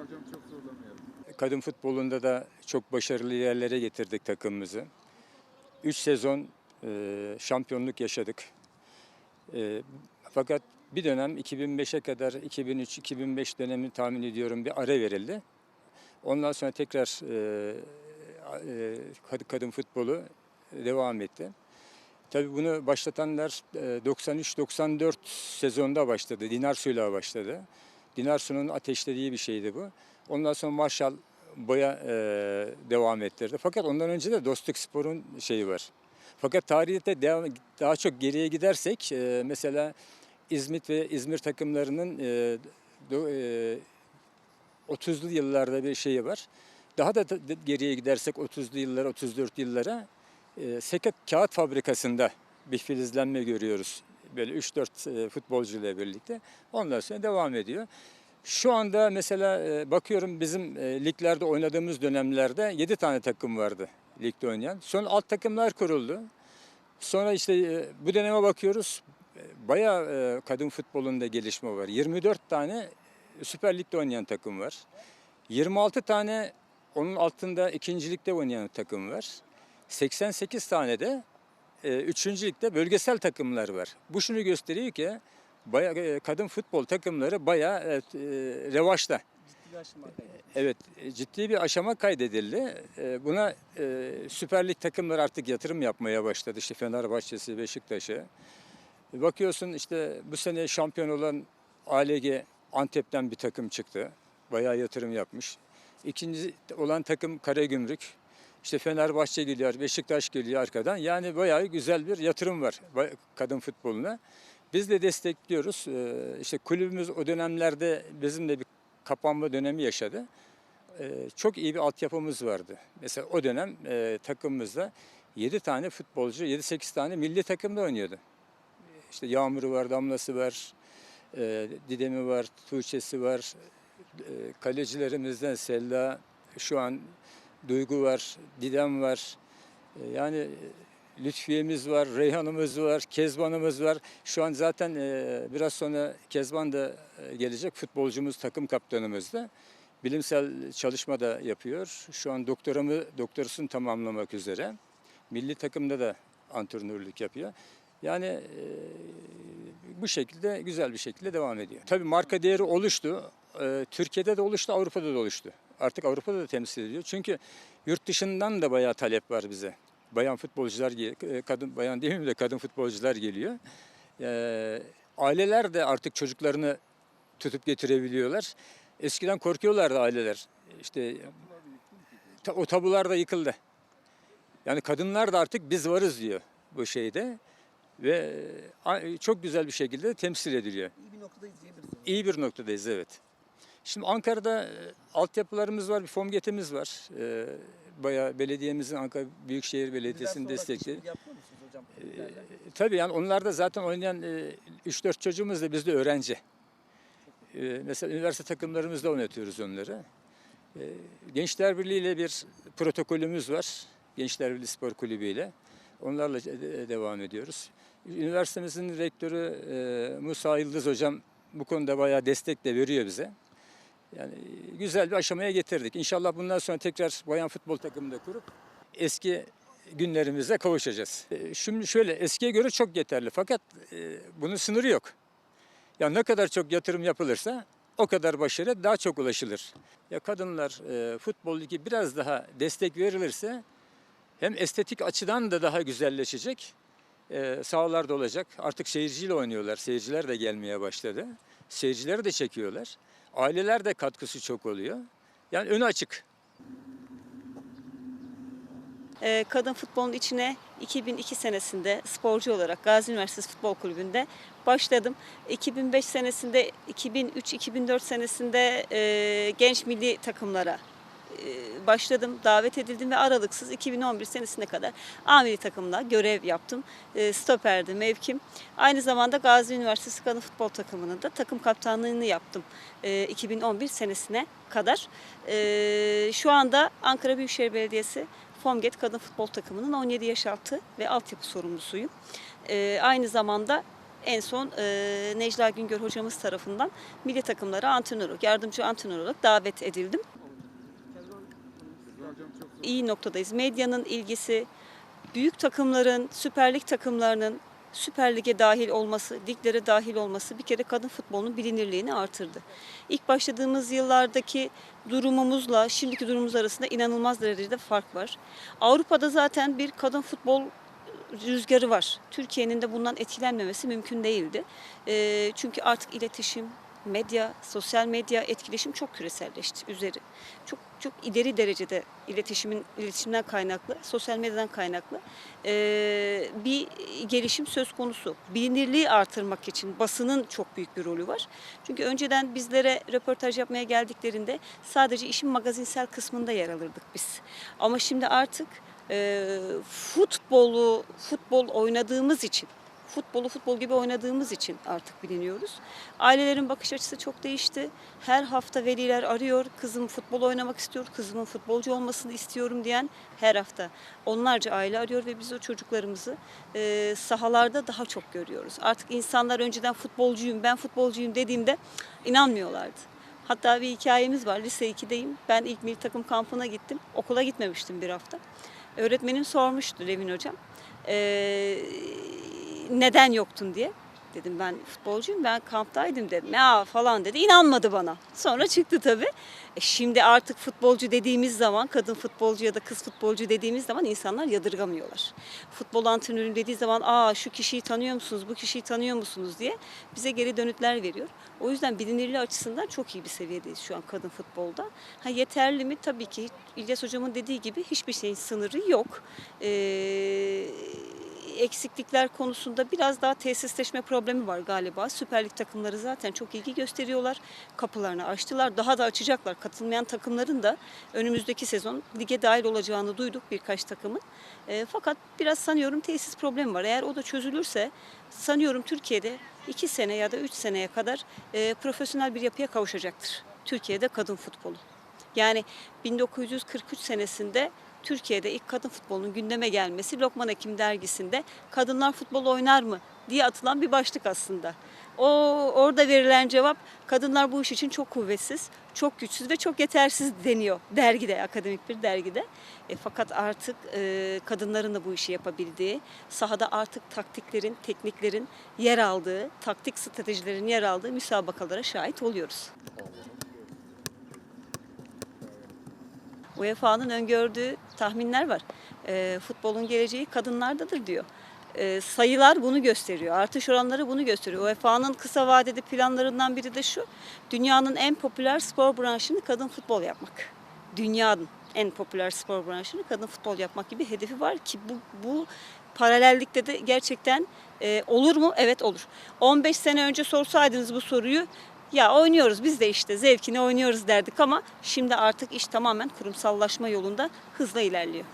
hocam çok zorlamayalım. Kadın futbolunda da çok başarılı yerlere getirdik takımımızı. 3 sezon e, şampiyonluk yaşadık. E, fakat bir dönem 2005'e kadar 2003-2005 dönemi tahmin ediyorum bir ara verildi. Ondan sonra tekrar e, e, kad- kadın futbolu devam etti. Tabii bunu başlatanlar e, 93-94 sezonda başladı. Dinar Suyla başladı. Dinar Su'nun ateşlediği bir şeydi bu. Ondan sonra Marshall Boya e, devam ettirdi. Fakat ondan önce de Dostluk Spor'un şeyi var. Fakat tarihte devam, daha çok geriye gidersek e, mesela İzmit ve İzmir takımlarının e, do- e, 30'lu yıllarda bir şeyi var. Daha da geriye gidersek 30'lu yıllara, 34 yıllara e, Seka Kağıt Fabrikası'nda bir filizlenme görüyoruz. Böyle 3-4 e, futbolcuyla birlikte. Ondan sonra devam ediyor. Şu anda mesela e, bakıyorum bizim e, liglerde oynadığımız dönemlerde 7 tane takım vardı ligde oynayan. Sonra alt takımlar kuruldu. Sonra işte bu döneme bakıyoruz. Bayağı kadın futbolunda gelişme var. 24 tane Süper Lig'de oynayan takım var. 26 tane onun altında ikincilikte oynayan takım var. 88 tane de üçüncü ligde bölgesel takımlar var. Bu şunu gösteriyor ki bayağı, e, kadın futbol takımları bayağı e, e, revaçta. Evet, e, ciddi bir aşama kaydedildi. E, Buna e, Süper Lig takımları artık yatırım yapmaya başladı. İşte Fenerbahçe'si, Beşiktaş'ı. E, Bakıyorsun işte bu sene şampiyon olan ALG Antep'ten bir takım çıktı. Bayağı yatırım yapmış. İkinci olan takım Karagümrük. İşte Fenerbahçe geliyor, Beşiktaş geliyor arkadan. Yani bayağı güzel bir yatırım var kadın futboluna. Biz de destekliyoruz. Ee, İşte kulübümüz o dönemlerde bizim de bir kapanma dönemi yaşadı. Ee, Çok iyi bir altyapımız vardı. Mesela o dönem e, takımımızda 7 tane futbolcu, 7-8 tane milli takımda oynuyordu. İşte Yağmur'u var, Damla'sı var, e, Didem'i var, Tuğçe'si var. E, Kalecilerimizden Selda, şu an Duygu var, Didem var. E, Yani Lütfiye'miz var, Reyhan'ımız var, Kezban'ımız var. Şu an zaten e, biraz sonra Kezban da e, gelecek. Futbolcumuz, takım kaptanımız da. Bilimsel çalışma da yapıyor. Şu an doktoramı, doktorasını tamamlamak üzere. Milli takımda da antrenörlük yapıyor. Yani e, bu şekilde güzel bir şekilde devam ediyor. Tabii marka değeri oluştu. E, Türkiye'de de oluştu, Avrupa'da da oluştu. Artık Avrupa'da da temsil ediyor. Çünkü yurt dışından da bayağı talep var bize. Bayan futbolcular, e, kadın bayan değil mi de kadın futbolcular geliyor. E, aileler de artık çocuklarını tutup getirebiliyorlar. Eskiden korkuyorlardı aileler. İşte o tabular da yıkıldı. Yani kadınlar da artık biz varız diyor bu şeyde ve a- çok güzel bir şekilde temsil ediliyor. İyi bir noktadayız diyebiliriz. İyi bir noktadayız evet. Şimdi Ankara'da e, altyapılarımız var, bir FOMGET'imiz var. E, bayağı belediyemizin Ankara Büyükşehir Belediyesi'nin hocam? E, tabii yani onlar da zaten oynayan e, 3-4 çocuğumuz da bizde öğrenci. E, mesela üniversite takımlarımızda oynatıyoruz onları. E, Gençler Birliği ile bir protokolümüz var. Gençler Birliği Spor Kulübü ile. Onlarla de- devam ediyoruz. Üniversitemizin rektörü e, Musa Yıldız hocam bu konuda bayağı destek de veriyor bize. Yani güzel bir aşamaya getirdik. İnşallah bundan sonra tekrar bayan futbol takımını da kurup eski günlerimize kavuşacağız. E, Şimdi şöyle eskiye göre çok yeterli fakat e, bunun sınırı yok. Ya ne kadar çok yatırım yapılırsa o kadar başarı daha çok ulaşılır. Ya kadınlar e, futbol ligi biraz daha destek verilirse hem estetik açıdan da daha güzelleşecek. E, sahalar olacak. Artık seyirciyle oynuyorlar. Seyirciler de gelmeye başladı. Seyircileri de çekiyorlar. Aileler de katkısı çok oluyor. Yani önü açık. Ee, kadın futbolun içine 2002 senesinde sporcu olarak Gazi Üniversitesi Futbol Kulübü'nde başladım. 2005 senesinde, 2003-2004 senesinde e, genç milli takımlara başladım, davet edildim ve aralıksız 2011 senesine kadar A milli takımda görev yaptım. E, stoperdi mevkim. Aynı zamanda Gazi Üniversitesi Kadın Futbol Takımı'nın da takım kaptanlığını yaptım e, 2011 senesine kadar. E, şu anda Ankara Büyükşehir Belediyesi Fomget Kadın Futbol Takımı'nın 17 yaş altı ve altyapı sorumlusuyum. E, aynı zamanda En son e, Necla Güngör hocamız tarafından milli takımlara antrenör yardımcı antrenör davet edildim. İyi noktadayız. Medyanın ilgisi, büyük takımların, Süper Lig takımlarının Süper Lig'e dahil olması, liglere dahil olması bir kere kadın futbolunun bilinirliğini artırdı. İlk başladığımız yıllardaki durumumuzla şimdiki durumumuz arasında inanılmaz derecede fark var. Avrupa'da zaten bir kadın futbol rüzgarı var. Türkiye'nin de bundan etkilenmemesi mümkün değildi. Çünkü artık iletişim, medya, sosyal medya etkileşim çok küreselleşti üzeri. Çok çok ileri derecede iletişimin iletişimden kaynaklı, sosyal medyadan kaynaklı ee, bir gelişim söz konusu. Bilinirliği artırmak için basının çok büyük bir rolü var. Çünkü önceden bizlere röportaj yapmaya geldiklerinde sadece işin magazinsel kısmında yer alırdık biz. Ama şimdi artık e, futbolu futbol oynadığımız için futbolu futbol gibi oynadığımız için artık biliniyoruz. Ailelerin bakış açısı çok değişti. Her hafta veliler arıyor. Kızım futbol oynamak istiyor. Kızımın futbolcu olmasını istiyorum diyen her hafta onlarca aile arıyor ve biz o çocuklarımızı e, sahalarda daha çok görüyoruz. Artık insanlar önceden futbolcuyum, ben futbolcuyum dediğimde inanmıyorlardı. Hatta bir hikayemiz var. Lise 2'deyim. Ben ilk milli takım kampına gittim. Okula gitmemiştim bir hafta. Öğretmenim sormuştu Levin hocam. Ee, neden yoktun diye. Dedim ben futbolcuyum ben kamptaydım dedim. Ya falan dedi. İnanmadı bana. Sonra çıktı tabii. E şimdi artık futbolcu dediğimiz zaman kadın futbolcu ya da kız futbolcu dediğimiz zaman insanlar yadırgamıyorlar. Futbol antrenörüm dediği zaman aa şu kişiyi tanıyor musunuz bu kişiyi tanıyor musunuz diye bize geri dönütler veriyor. O yüzden bilinirliği açısından çok iyi bir seviyedeyiz şu an kadın futbolda. Ha yeterli mi? Tabii ki İlyas hocamın dediği gibi hiçbir şeyin sınırı yok. Ee, eksiklikler konusunda biraz daha tesisleşme problemi var galiba. Süper Lig takımları zaten çok ilgi gösteriyorlar. Kapılarını açtılar. Daha da açacaklar. Katılmayan takımların da önümüzdeki sezon lige dahil olacağını duyduk birkaç takımın. E, fakat biraz sanıyorum tesis problemi var. Eğer o da çözülürse sanıyorum Türkiye'de 2 sene ya da 3 seneye kadar e, profesyonel bir yapıya kavuşacaktır. Türkiye'de kadın futbolu. Yani 1943 senesinde Türkiye'de ilk kadın futbolunun gündeme gelmesi Lokman Hekim dergisinde kadınlar futbol oynar mı diye atılan bir başlık aslında. O orada verilen cevap kadınlar bu iş için çok kuvvetsiz, çok güçsüz ve çok yetersiz deniyor dergide, akademik bir dergide. E, fakat artık e, kadınların da bu işi yapabildiği, sahada artık taktiklerin, tekniklerin yer aldığı, taktik stratejilerin yer aldığı müsabakalara şahit oluyoruz. UEFA'nın öngördüğü tahminler var. E, futbolun geleceği kadınlardadır diyor. E, sayılar bunu gösteriyor. Artış oranları bunu gösteriyor. UEFA'nın kısa vadeli planlarından biri de şu. Dünyanın en popüler spor branşını kadın futbol yapmak. Dünyanın en popüler spor branşını kadın futbol yapmak gibi hedefi var ki bu, bu paralellikte de gerçekten e, olur mu? Evet olur. 15 sene önce sorsaydınız bu soruyu ya oynuyoruz biz de işte zevkine oynuyoruz derdik ama şimdi artık iş tamamen kurumsallaşma yolunda hızla ilerliyor.